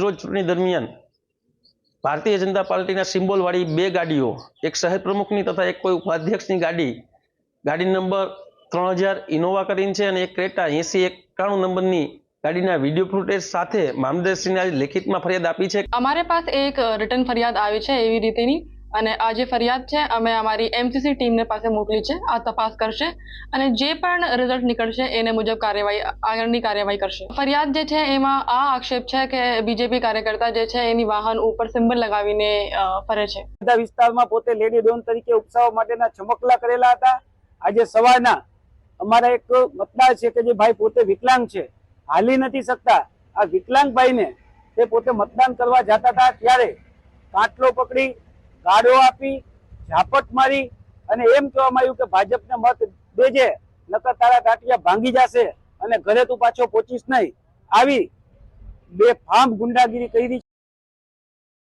રોજ ચૂંટણી દરમિયાન ભારતીય જનતા પાર્ટીના સિમ્બોલવાળી બે ગાડીઓ, એક શહેર પ્રમુખની તથા એક કોઈ ઉપાધ્યક્ષની ગાડી ગાડી નંબર ત્રણ હજાર ઇનોવા કરીને છે અને એક ક્રેટા એસી એકાણું નંબરની ગાડીના વીડિયો ફૂટેજ સાથે મામલતદારશ્રીને આજે લેખિતમાં ફરિયાદ આપી છે. અમારે પાસે એક રિટર્ન ફરિયાદ આવી છે એવી રીતેની. અને આ જે ફરિયાદ છે, અમે અમારી એમસીસી ટીમને પાસે મોકલી છે, આ તપાસ કરશે અને જે પણ રિઝલ્ટ નીકળશે એને મુજબ કાર્યવાહી, આગળની કાર્યવાહી કરશે. ફરિયાદ જે છે, એમાં આ આક્ષેપ છે કે બીજેપી કાર્યકર્તા જે છે, એની વાહન ઉપર સિમ્બલ લગાવીને ફરે છે. બધા વિસ્તારમાં પોતે લેડી ડોન તરીકે ઉપસાવવા માટેના ચમકલા કરેલા હતા. આજે સવારના અમારા એક મતદાર છે કે જે ભાઈ પોતે વિકલાંગ છે. હાલી નથી શકતા. આ વિકલાંગ ભાઈને તે પોતે મતદાન કરવા જતા હતા. ત્યારે કાટલો પકડી ગાડો આપી, ઝાપટ મારી અને એમ કહેવામાં આવ્યું કે ભાજપને મત દેજે, નકર તારા ટાટિયા ભાંગી જશે અને ઘરે તું પાછો પહોંચીશ નહીં. આવી બે ફામ ગુંડાગીરી કરી